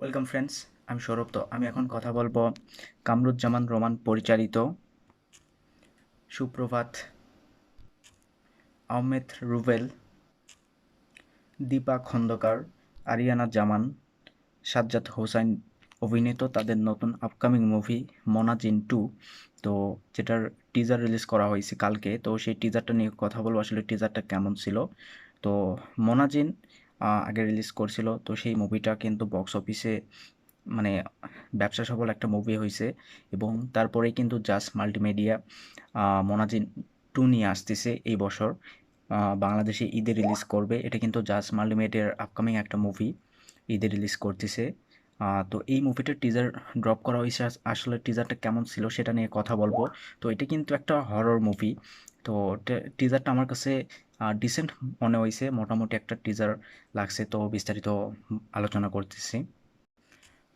Welcome friends আমি সৌরভ তো আমি এখন কথা বলব কামরুজ্জামান রোমান পরিচালিত সুপ্রভাত আহমেদ রুবেল, দীপা খন্দকার, আরিয়ানা জামান, সাজ্জাদ হোসাইন অভিনীত তাদের নতুন আপকামিং মুভি মোনাজিন টু তো যেটার টিজার রিলিজ করা হয়েছে কালকে। তো সেই টিজারটা নিয়ে কথা বলব। আসলে টিজারটা কেমন ছিল? তো মোনাজিন আগে রিলিজ করছিল। তো সেই মুভিটা কিন্তু বক্স অফিসে মানে ব্যবসা সফল একটা মুভি হয়েছে এবং তারপরে কিন্তু জাস্ট মাল্টিমিডিয়া মোনাজিন টু নিয়ে আসতেছে এই বছর। বাংলাদেশে ঈদে রিলিজ করবে। এটা কিন্তু জাস্ট মাল্টিমিডিয়ার আপকামিং একটা মুভি ঈদে রিলিজ করতেছে। তো এই মুভিটার টিজার ড্রপ করা হয়েছে আসলে টিজারটা কেমন ছিল সেটা নিয়ে কথা বলব। তো এটা কিন্তু একটা হরর মুভি তো টিজারটা আমার কাছে ডিসেন্ট মনে হয়েছে মোটামুটি একটা টিজার লাগছে তো বিস্তারিত আলোচনা করতেছি।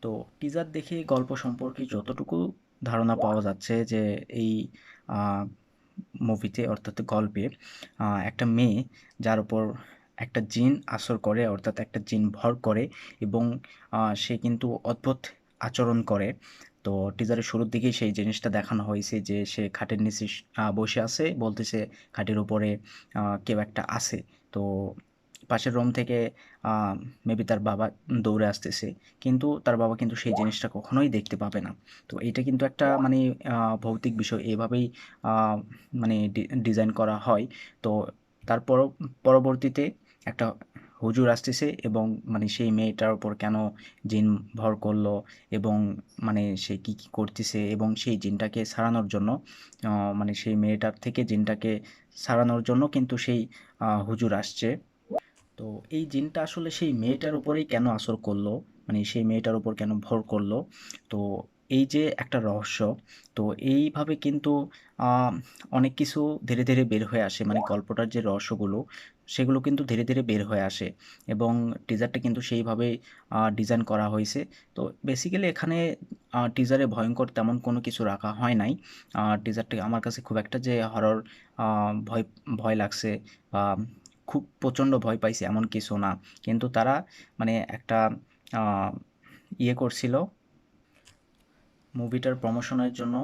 তো টিজার দেখে গল্প সম্পর্কে যতটুকু ধারণা পাওয়া যাচ্ছে যে এই মুভিতে অর্থাৎ গল্পে একটা মেয়ে যার উপর একটা জিন আসর করে, অর্থাৎ একটা জিন ভর করে এবং সে কিন্তু অদ্ভুত আচরণ করে। তো টিজারের শুরুর দিকেই সেই জিনিসটা দেখানো হয়েছে যে সে খাটের নিচে বসে আছে, বলতেছে খাটের উপরে কেউ একটা আছে। তো পাশের রুম থেকে মেবি তার বাবা দৌড়ে আসতেছে, কিন্তু তার বাবা কিন্তু সেই জিনিসটা কখনোই দেখতে পাবে না। তো এটা কিন্তু একটা মানে ভৌতিক বিষয়। এভাবেই মানে ডিজাইন করা হয়। তো তারপর, পরবর্তীতে একটা হুজুর আসতেছে এবং মানে সেই মেয়েটার ওপর কেন জিন ভর করল এবং মানে সে কি কি করতেছে এবং সেই জিনটাকে সারানোর জন্য মানে সেই মেয়েটার থেকে জিনটাকে সারানোর জন্য কিন্তু সেই হুজুর আসছে। তো এই জিনটা আসলে সেই মেয়েটার উপরেই কেন আসর করল? মানে সেই মেয়েটার উপর কেন ভর করল? তো এই যে একটা রহস্য, তো এইভাবে কিন্তু অনেক কিছু ধীরে ধীরে বের হয়ে আসে। মানে গল্পটার যে রহস্যগুলো সেগুলো কিন্তু ধীরে ধীরে বের হয়ে আসে এবং টিজারটা কিন্তু সেইভাবেই ডিজাইন করা হয়েছে। তো বেসিক্যালি এখানে টিজারে ভয়ঙ্কর তেমন কোনো কিছু রাখা হয় নাই। টিজারটা আমার কাছে খুব একটা যে হরর ভয় ভয় লাগছে বা খুব প্রচণ্ড ভয় পাইছে এমন কিছু না। কিন্তু তারা মানে একটা ইয়ে করছিল মুভিটার প্রমোশনের জন্য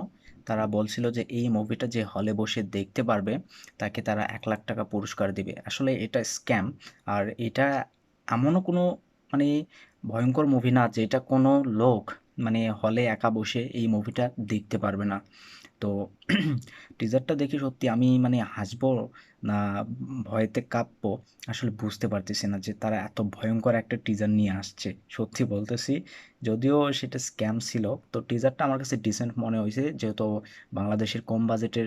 তারা বলছিল যে, এই মুভিটা যে হলে বসে দেখতে পারবে, তাকে তারা এক লাখ টাকা পুরস্কার দিবে। আসলে এটা স্ক্যাম আর এটা এমনও কোনো মানে ভয়ঙ্কর মুভি না যেটা কোনো লোক মানে হলে একা বসে এই মুভিটা দেখতে পারবে না। তো টিজারটা দেখে সত্যি আমি মানে হাসবো। না ভয়েতে কাঁপবো, আসলে বুঝতে পারতেছি না যে তারা এত ভয়ঙ্কর একটা টিজার নিয়ে আসছে। সত্যি বলতেছি, যদিও সেটা স্ক্যাম ছিল, তো টিজারটা আমার কাছে ডিসেন্ট মনে হয়েছে, যেহেতু বাংলাদেশের কম বাজেটের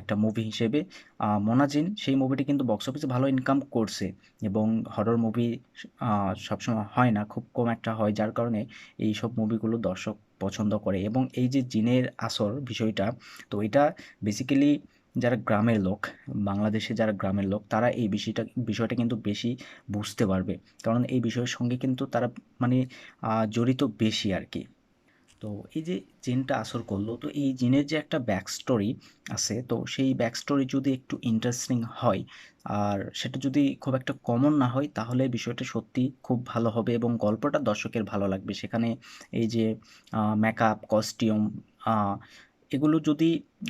একটা মুভি হিসেবে। মোনাজিন সেই মুভিটি কিন্তু বক্স অফিসে ভালো ইনকাম করছে এবং হরর মুভি সবসময় হয় না, খুব কম একটা হয়, যার কারণে এই সব মুভিগুলো দর্শক পছন্দ করে। এবং এই যে জিনের আসর বিষয়টা, তো এটা বেসিক্যালি যারা গ্রামের লোক, বাংলাদেশে যারা গ্রামের লোক, তারা এই বিষয়টা বিষয়টা কিন্তু বেশি বুঝতে পারবে। কারণ এই বিষয়ের সঙ্গে কিন্তু তারা মানে জড়িত বেশি আর কি তো এই যে জিনটা আসর করল, তো এই জিনের যে একটা ব্যাক স্টোরি আছে, তো সেই ব্যাক স্টোরি যদি একটু ইন্টারেস্টিং হয়, আর সেটা যদি খুব একটা কমন না হয়, তাহলে বিষয়টা সত্যি খুব ভালো হবে এবং গল্পটা দর্শকের ভালো লাগবে। সেখানে এই যে মেকআপ কস্টিউম এগুলো যদি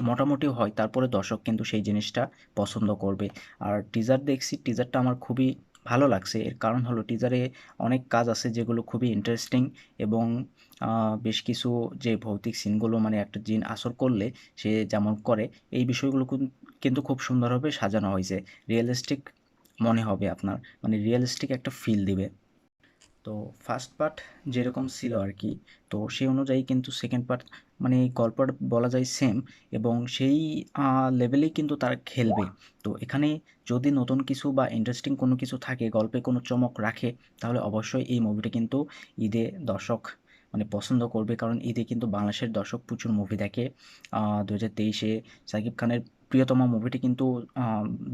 মোটামুটি হয়, তারপরে দর্শক কিন্তু সেই জিনিসটা পছন্দ করবে। আর টিজার দেখছি টিজারটা আমার খুবই ভালো লাগছে। এর কারণ হলো টিজারে অনেক কাজ আছে যেগুলো খুবই ইন্টারেস্টিং এবং বেশ কিছু যে ভৌতিক সিনগুলো মানে একটা জিন আসর করলে সে যেমন করে, এই বিষয়গুলো কিন্তু খুব সুন্দরভাবে সাজানো হয়েছে। রিয়েলিস্টিক মনে হবে আপনার। মানে রিয়েলিস্টিক একটা ফিল দিবে। তো ফার্স্ট পার্ট যেরকম ছিল আর কি তো সেই অনুযায়ী কিন্তু সেকেন্ড পার্ট মানে গল্পটা বলা যায় সেম এবং সেই লেভেলেই কিন্তু তারা খেলবে। তো এখানে যদি নতুন কিছু বা ইন্টারেস্টিং কোনো কিছু থাকে, গল্পে কোনো চমক রাখে, তাহলে অবশ্যই এই মুভিটা কিন্তু ঈদে দর্শক মানে পছন্দ করবে। কারণ ঈদে কিন্তু বাংলাদেশের দর্শক প্রচুর মুভি দেখে। দু হাজার তেইশে সাকিব খানের প্রিয়তম মুভিটি কিন্তু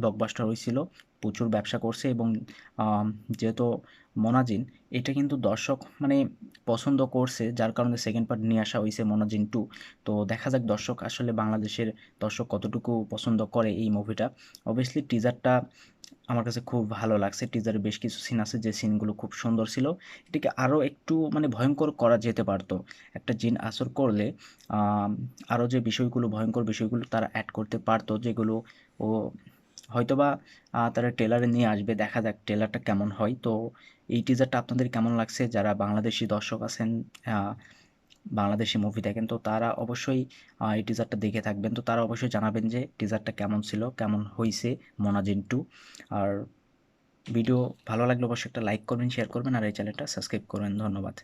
ব্লকবাস্টার হয়েছিল, প্রচুর ব্যবসা করছে এবং যেহেতু মোনাজিন, এটা কিন্তু দর্শক মানে পছন্দ করছে, যার কারণে সেকেন্ড পার্ট নিয়ে আসা হয়েছে মোনাজিন টু তো দেখা যাক দর্শক আসলে বাংলাদেশের দর্শক কতটুকু পছন্দ করে এই মুভিটা অবভিয়াসলি টিজারটা আমার কাছে খুব ভালো লাগছে। টিজারে বেশ কিছু সিন আছে, যে সিনগুলো খুব সুন্দর ছিল। এটিকে আরও একটু মানে ভয়ঙ্কর করা যেতে পারত। একটা জিন আসর করলে আরও যে বিষয়গুলো, ভয়ঙ্কর বিষয়গুলো তারা অ্যাড করতে পারত, যেগুলো ও হয়তোবা তারা ট্রেলারে নিয়ে আসবে। দেখা যাক ট্রেলারটা কেমন হয়। তো এই টিজারটা আপনাদের কেমন লাগছে? যারা বাংলাদেশী দর্শক আছেন বাংলাদেশী মুভি দেখেন তো তারা অবশ্যই এই টিজারটা দেখে থাকবেন। তো তারা অবশ্যই জানাবেন যে টিজারটা কেমন ছিল, কেমন হয়েছে 'মোনাজিন টু আর ভিডিও ভালো লাগলে অবশ্যই একটা লাইক করবেন, শেয়ার করবেন আর এই চ্যানেলটা সাবস্ক্রাইব করবেন। ধন্যবাদ।